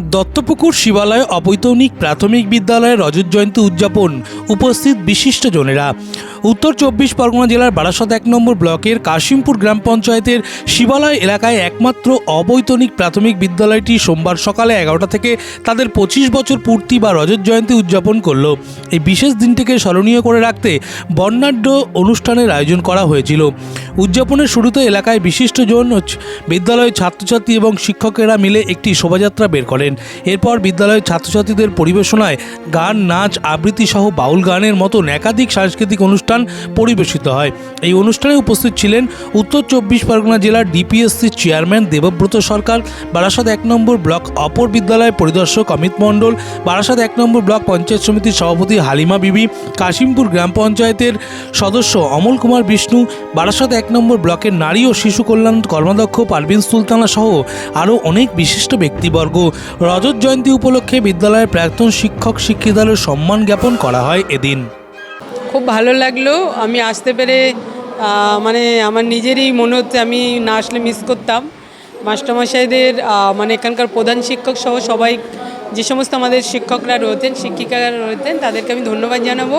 দত্তপুকুর শিবালয় অবৈতনিক প্রাথমিক বিদ্যালয়ের রজত জয়ন্তী উদযাপন উপস্থিত বিশিষ্টজনেরা উত্তর চব্বিশ পরগনা জেলার বারাসত এক নম্বর ব্লকের কাশিমপুর গ্রাম পঞ্চায়েতের শিবালয় এলাকায় একমাত্র অবৈতনিক প্রাথমিক বিদ্যালয়টি সোমবার সকালে এগারোটা থেকে তাদের পঁচিশ বছর পূর্তি বা রজত জয়ন্তী উদযাপন করল। এই বিশেষ দিনটিকে স্মরণীয় করে রাখতে বর্ণাঢ্য অনুষ্ঠানের আয়োজন করা হয়েছিল। উদযাপনের শুরুতে এলাকায় বিশিষ্টজন বিদ্যালয়ের ছাত্রছাত্রী এবং শিক্ষকেরা মিলে একটি শোভাযাত্রা বের করেন। এরপর বিদ্যালয়ের ছাত্রছাত্রীদের পরিবেশনায় গান, নাচ, আবৃত্তি সহ বাউল গানের মতন একাধিক সাংস্কৃতিক অনুষ্ঠান পরিবেশিত হয়। এই অনুষ্ঠানে উপস্থিত ছিলেন উত্তর চব্বিশ পরগনা জেলার ডিপিএসসি চেয়ারম্যান দেবব্রত সরকার, বারাসাত এক নম্বর ব্লক অপর বিদ্যালয়ের পরিদর্শক অমিত মণ্ডল, বারাসাত এক নম্বর ব্লক পঞ্চায়েত সমিতির সভাপতি হালিমা বিবি, কাশিমপুর গ্রাম পঞ্চায়েতের সদস্য অমল কুমার বিষ্ণু, বারাসাত এক নম্বর ব্লকের নারী ও শিশু কল্যাণ কর্মাধ্যক্ষ পারভিন সুলতানা সহ আরও অনেক বিশিষ্ট ব্যক্তিবর্গ। রজত জয়ন্তী উপলক্ষে বিদ্যালয়ের প্রাক্তন শিক্ষক শিক্ষিকাদের সম্মান জ্ঞাপন করা হয় এদিন। খুব ভালো লাগল। আমি আসতে পেরে মানে আমার নিজেরই মনে হচ্ছে আমি না আসলে মিস করতাম। মাস্টারমশাইদের মানে এখানকার প্রধান শিক্ষক সহ সবাই, যে সমস্ত আমাদের শিক্ষকরা রয়েছেন, শিক্ষিকারা রয়েছেন, তাদেরকে আমি ধন্যবাদ জানাব।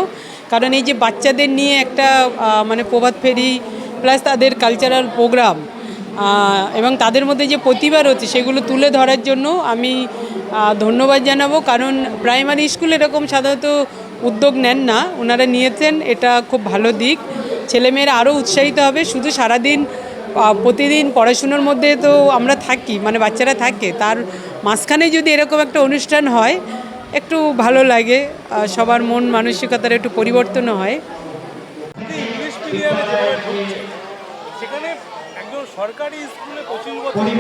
কারণ এই যে বাচ্চাদের নিয়ে একটা মানে প্রভাত ফেরি প্লাস তাদের কালচারাল প্রোগ্রাম এবং তাদের মধ্যে যে প্রতিভা রয়েছে সেগুলো তুলে ধরার জন্য আমি ধন্যবাদ জানাব। কারণ প্রাইমারি স্কুল এরকম সাধারণত উদ্যোগ নেন না। ওনারা নিয়েছেন, এটা খুব ভালো দিক। ছেলেমেয়েরা আরও উৎসাহিত হবে। শুধু সারাদিন প্রতিদিন পড়াশুনোর মধ্যে তো আমরা থাকি মানে বাচ্চারা থাকে। তার মাঝখানে যদি এরকম একটা অনুষ্ঠান হয়, একটু ভালো লাগে। সবার মন মানসিকতার একটু পরিবর্তন হয় ইংলিশ মিডিয়ামে যেভাবে ঢুকছে সেখানে একজন সরকারি স্কুলে মানে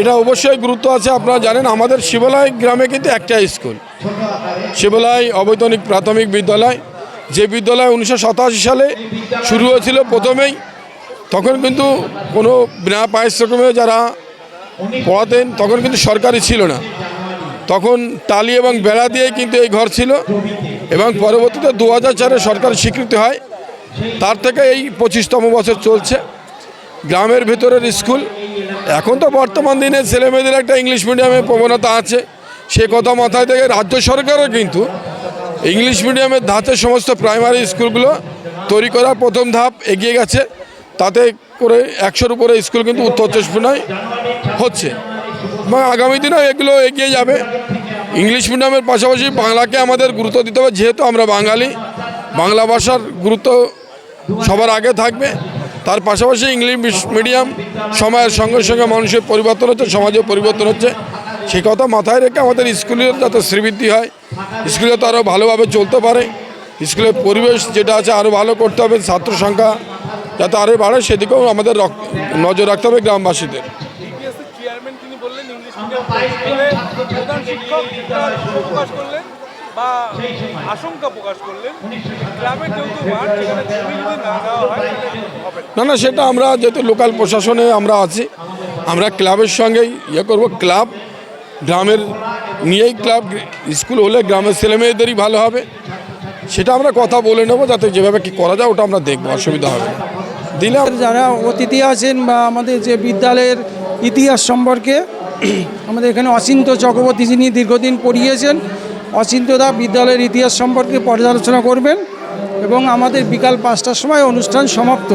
এটা অবশ্যই গুরুত্ব আছে আপনারা জানেন আমাদের শিবালয় গ্রামে কিন্তু একটা স্কুল। শিবালয় অবৈতনিক প্রাথমিক বিদ্যালয় যে বিদ্যালয় উনিশশো সাতাশি সালে শুরু হয়েছিল প্রথমেই তখন কিন্তু কোনো বিনা পারিশ্রমে যারা পড়াতেন তখন কিন্তু সরকারি ছিল না। তখন টালি এবং বেড়া দিয়ে কিন্তু এই ঘর ছিল এবং পরবর্তীতে দু হাজার চারে সরকারি স্বীকৃতি হয়। তার থেকে এই পঁচিশতম বছর চলছে। গ্রামের ভেতরের স্কুল। এখন তো বর্তমান দিনে ছেলেমেয়েদের একটা ইংলিশ মিডিয়ামে প্রবণতা আছে। সে কথা মাথায় থেকে রাজ্য সরকারও কিন্তু ইংলিশ মিডিয়ামের ধাঁচে সমস্ত প্রাইমারি স্কুলগুলো তৈরি করার প্রথম ধাপ এগিয়ে গেছে। তাতে করে একশোর উপরে স্কুল কিন্তু উত্তর চব্বিশ পরগনায় হচ্ছে। এবং আগামী দিনেও এগুলো এগিয়ে যাবে। ইংলিশ মিডিয়ামের পাশাপাশি বাংলাকে আমাদের গুরুত্ব দিতে হবে, যেহেতু আমরা বাঙালি। বাংলা ভাষার গুরুত্ব সবার আগে থাকবে। তার পাশাপাশি ইংলিশ মিডিয়াম সময়ের সঙ্গে সঙ্গে মানুষের পরিবর্তন হচ্ছে সমাজের পরিবর্তন হচ্ছে। সেই কথা মাথায় রেখে আমাদের স্কুলের যাতে শ্রীবৃদ্ধি হয়, স্কুলে তো আরও ভালোভাবে চলতে পারে। স্কুলের পরিবেশ যেটা আছে আরও ভালো করতে হবে, ছাত্র সংখ্যা যাতে আরও বাড়ে, সেদিকেও আমাদের নজর রাখতে হবে গ্রামবাসীদের। চেয়ারম্যান তিনি বললেন, ইংলিশ মিডিয়াম প্রধান শিক্ষক প্রকাশ করলেন বা আশঙ্কা প্রকাশ করলেন গ্রামের যেহেতু মাঠ সেখানে ছবি যদি না দেওয়া হয় না। না সেটা আমরা যেহেতু লোকাল প্রশাসনে আমরা আছি আমরা ক্লাবের সঙ্গেই ইয়ে করব। ক্লাব গ্রামের নিয়েই ক্লাব স্কুল হলে গ্রামের ছেলেমেয়েদেরই ভালো হবে। সেটা আমরা কথা বলে নেব যাতে যেভাবে কি করা যায় ওটা আমরা দেখব অসুবিধা হবে দিলে যারা অতিথি আছেন বা আমাদের যে বিদ্যালয়ের ইতিহাস সম্পর্কে আমাদের এখানে অচিন্ত চক্রবর্তী যিনি দীর্ঘদিন পড়িয়েছেন অচিন্তদা বিদ্যালয়ের ইতিহাস সম্পর্কে পর্যালোচনা করবেন এবং আমাদের বিকাল পাঁচটার সময় অনুষ্ঠান সমাপ্ত।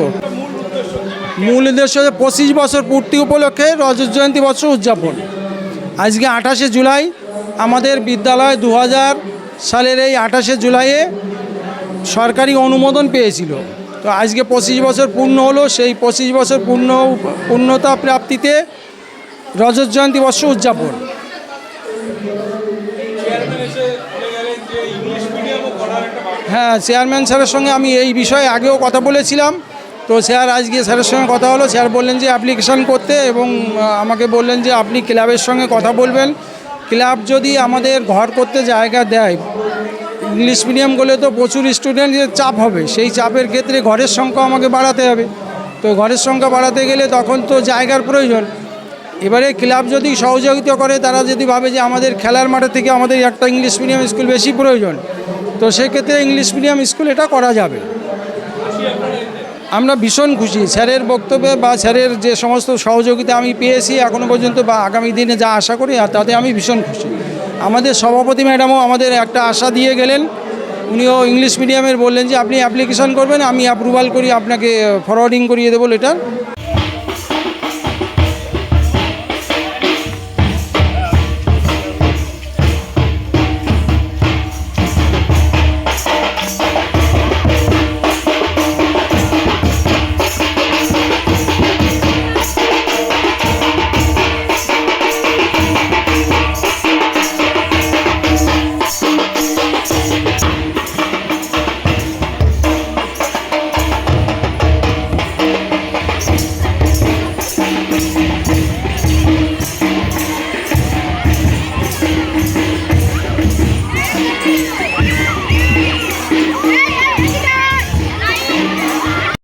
মূল উদ্দেশ্য হচ্ছে পঁচিশ বছর পূর্তি উপলক্ষে রজত জয়ন্তী বছর উদযাপন। আজকে আঠাশে জুলাই, আমাদের বিদ্যালয় দু হাজার সালের এই আঠাশে জুলাইয়ে সরকারি অনুমোদন পেয়েছিল। তো আজকে পঁচিশ বছর পূর্ণ হলো, সেই পঁচিশ বছর পূর্ণ, পূর্ণতা প্রাপ্তিতে রজত জয়ন্তী বর্ষ উদযাপন চেয়ারম্যান এসে বলে গেলেন যে ইংলিশ মিডিয়ামও করার একটা ভাবনা হ্যাঁ চেয়ারম্যান স্যারের সঙ্গে আমি এই বিষয়ে আগেও কথা বলেছিলাম। তো স্যার আজকে স্যারের সঙ্গে কথা হলো। স্যার বললেন যে অ্যাপ্লিকেশান করতে এবং আমাকে বললেন যে আপনি ক্লাবের সঙ্গে কথা বলবেন। ক্লাব যদি আমাদের ঘর করতে জায়গা দেয়, ইংলিশ মিডিয়াম করলে তো প্রচুর স্টুডেন্টের চাপ হবে। সেই চাপের ক্ষেত্রে ঘরের সংখ্যা আমাকে বাড়াতে হবে। তো ঘরের সংখ্যা বাড়াতে গেলে তখন তো জায়গার প্রয়োজন। এবারে ক্লাব যদি সহযোগিতা করে, তারা যদি ভাবে যে আমাদের খেলার মাঠে থেকে আমাদের একটা ইংলিশ মিডিয়াম স্কুল বেশি প্রয়োজন তো সেক্ষেত্রে ইংলিশ মিডিয়াম স্কুল এটা করা যাবে। আমরা ভীষণ খুশি। স্যারের বক্তব্যে বা স্যারের যে সমস্ত সহযোগিতা আমি পেয়েছি এখনও পর্যন্ত বা আগামী দিনে যা আশা করি, আর তাতে আমি ভীষণ খুশি। আমাদের সভাপতি ম্যাডামও আমাদের একটা আশা দিয়ে গেলেন। উনিও ইংলিশ মিডিয়ামের বললেন যে, আপনি অ্যাপ্লিকেশন করবেন, আমি অ্যাপ্রুভাল করি, আপনাকে ফরওয়ার্ডিং করিয়ে দেবো লেটার